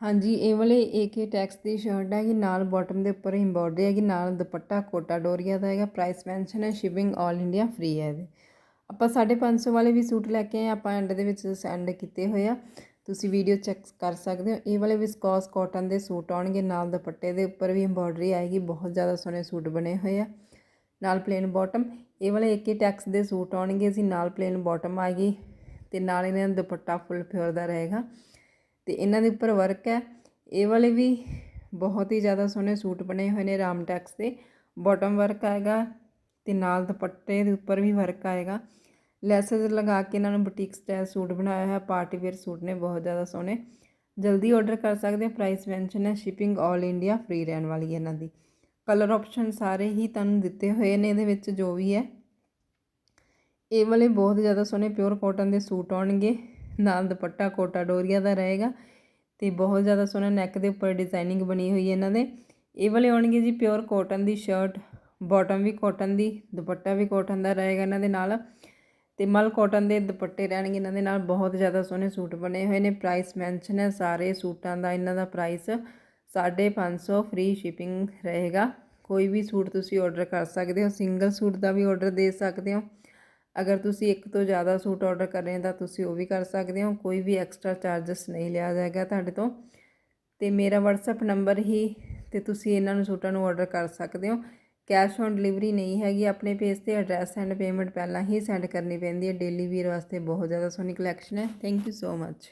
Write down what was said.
ਹਾਂਜੀ, ਇਹ ਵਾਲੇ ਏਕੇ ਟੈਕਸ ਦੀ ਸ਼ਰਟ ਹੈਗੀ ਨਾਲ ਬਾਟਮ ਦੇ ਉੱਪਰ ਐਮਬੋਡਰੀ ਹੈਗੀ, ਨਾਲ ਦੁਪੱਟਾ ਕੋਟਾ ਡੋਰੀਆ ਦਾ ਹੈਗਾ ਪ੍ਰਾਈਸ ਮੈਂਸ਼ਨ ਹੈ ਸ਼ਿਪਿੰਗ 올 ਇੰਡੀਆ ਫ੍ਰੀ ਹੈ ਇਹਦੇ। ਆਪਾਂ 550 ਵਾਲੇ ਵੀ ਸੂਟ ਲੈ ਕੇ ਆਏ ਆਪਾਂ ਐਂਡ ਦੇ ਵਿੱਚ ਸੈਂਡ ਕੀਤੇ ਹੋਏ ਆ, ਤੁਸੀਂ ਵੀਡੀਓ ਚੈੱਕ ਕਰ ਸਕਦੇ ਹੋ। ਇਹ ਵਾਲੇ ਵਿਸਕੋਸ ਕਾਟਨ ਦੇ ਸੂਟ ਆਉਣਗੇ, ਨਾਲ ਦੁਪੱਟੇ ਦੇ ਉੱਪਰ ਵੀ ਐਮਬੋਡਰੀ ਆਏਗੀ, ਬਹੁਤ ਜ਼ਿਆਦਾ ਸੋਹਣੇ ਸੂਟ ਬਣੇ ਹੋਏ ਆ। ਨਾਲ ਪਲੇਨ ਬਾਟਮ ਇਹ ਵਾਲੇ ਏਕੇ ਟੈਕਸ ਦੇ ਸੂਟ ਆਉਣਗੇ, ਅਸੀਂ ਨਾਲ ਪਲੇਨ ਬਾਟਮ ਆਏਗੀ ਤੇ ਨਾਲ ਇਹਨਾਂ ਦਾ ਦੁਪੱਟਾ ਫੁੱਲ ਫਿਓਰ ਦਾ ਰਹੇਗਾ। ਤੇ ਇਹਨਾਂ ਦੇ ਉੱਪਰ ਵਰਕ ਹੈ। ਇਹ ਵਾਲੇ ਵੀ ਬਹੁਤ ਹੀ ਜ਼ਿਆਦਾ ਸੋਹਣੇ ਸੂਟ ਬਣੇ ਹੋਏ ਨੇ ਰਾਮ ਟੈਕਸ ਦੇ। ਬਾਟਮ ਵਰਕ ਆਏਗਾ ਤੇ ਨਾਲ ਦੁਪੱਟੇ ਦੇ ਉੱਪਰ ਵੀ ਵਰਕ ਆਏਗਾ। ਲੈਸਸ ਲਗਾ ਕੇ ਇਹਨਾਂ ਨੂੰ ਬੁਟੀਕ ਸਟਾਈਲ ਸੂਟ ਬਣਾਇਆ ਹੈ ਪਾਰਟੀ ਵੇਅਰ ਸੂਟ ਨੇ, ਬਹੁਤ ਜ਼ਿਆਦਾ ਸੋਹਣੇ। ਜਲਦੀ ਆਰਡਰ ਕਰ ਸਕਦੇ ਹੋ ਪ੍ਰਾਈਸ ਮੈਂਸ਼ਨ ਹੈ ਸ਼ਿਪਿੰਗ 올 ਇੰਡੀਆ ਫ੍ਰੀ ਰਹਿਣ ਵਾਲੀ ਹੈ ਇਹਨਾਂ ਦੀ। ਕਲਰ ਆਪਸ਼ਨ ਸਾਰੇ ਹੀ ਤੁਹਾਨੂੰ ਦਿੱਤੇ ਹੋਏ ਨੇ ਇਹਦੇ ਵਿੱਚ ਜੋ ਵੀ ਹੈ। ਇਹ ਵਾਲੇ ਬਹੁਤ ਜ਼ਿਆਦਾ ਸੋਹਣੇ ਪਿਓਰ ਕਾਟਨ ਦੇ ਸੂਟ ਆਉਣਗੇ। ਨਾਲ ਦੁਪੱਟਾ ਕੋਟਾ ਡੋਰੀਆ ਦਾ ਰਹੇਗਾ ਤੇ ਬਹੁਤ ਜ਼ਿਆਦਾ ਸੋਹਣਾ ਨੈਕ ਦੇ ਉੱਪਰ ਡਿਜ਼ਾਈਨਿੰਗ ਬਣੀ ਹੋਈ ਹੈ ਇਹਨਾਂ ਦੇ। ਇਹ ਵਾਲੇ ਆਉਣਗੇ ਜੀ ਪਿਓਰ ਕਾਟਨ ਦੀ ਸ਼ਰਟ ਬਾਟਮ ਵੀ ਕਾਟਨ ਦੀ, ਦੁਪੱਟਾ ਵੀ ਕਾਟਨ ਦਾ ਰਹੇਗਾ ਇਹਨਾਂ ਦੇ ਨਾਲ ਤੇ ਮਲ ਕਾਟਨ ਦੇ ਦੁਪੱਟੇ ਰਹਿਣਗੇ ਇਹਨਾਂ ਦੇ ਨਾਲ। ਬਹੁਤ ਜ਼ਿਆਦਾ ਸੋਹਣੇ ਸੂਟ ਬਣੇ ਹੋਏ ਨੇ ਪ੍ਰਾਈਸ ਮੈਂਸ਼ਨ ਹੈ ਸਾਰੇ ਸੂਟਾਂ ਦਾ, ਇਹਨਾਂ ਦਾ ਪ੍ਰਾਈਸ 550 ਫ੍ਰੀ ਸ਼ਿਪਿੰਗ ਰਹੇਗਾ। ਕੋਈ ਵੀ ਸੂਟ ਤੁਸੀਂ ਆਰਡਰ ਕਰ ਸਕਦੇ ਹੋ ਸਿੰਗਲ ਸੂਟ ਦਾ ਵੀ ਆਰਡਰ ਦੇ ਸਕਦੇ ਹੋ। ਅਗਰ ਤੁਸੀਂ ਇੱਕ ਤੋਂ ਜ਼ਿਆਦਾ ਸੂਟ ਆਰਡਰ ਕਰ ਰਹੇ ਤਾਂ ਤੁਸੀਂ ਉਹ ਵੀ ਕਰ ਸਕਦੇ ਹੋ, ਕੋਈ ਵੀ ਐਕਸਟਰਾ ਚਾਰजेस ਨਹੀਂ ਲਿਆ ਜਾਏਗਾ ਤੁਹਾਡੇ ਤੋਂ। ਤੇ ਮੇਰਾ WhatsApp ਨੰਬਰ ਹੀ ਤੇ ਤੁਸੀਂ ਇਹਨਾਂ ਨੂੰ ਸੂਟਾਂ ਨੂੰ ਆਰਡਰ ਕਰ ਸਕਦੇ ਹੋ। ਕੈਸ਼ ਔਨ ਡਿਲੀਵਰੀ ਨਹੀਂ ਹੈਗੀ, ਆਪਣੇ ਪੇਜ ਤੇ ਐਡਰੈਸ ਐਂਡ ਪੇਮੈਂਟ ਪਹਿਲਾਂ ਹੀ ਸੈਂਡ ਕਰਨੀ ਪੈਂਦੀ ਹੈ। ਡੇਲੀ ਵੀਰ ਵਾਸਤੇ ਬਹੁਤ ਜ਼ਿਆਦਾ ਸੋਹਣੀ ਕਲੈਕਸ਼ਨ ਹੈ। Thank you so much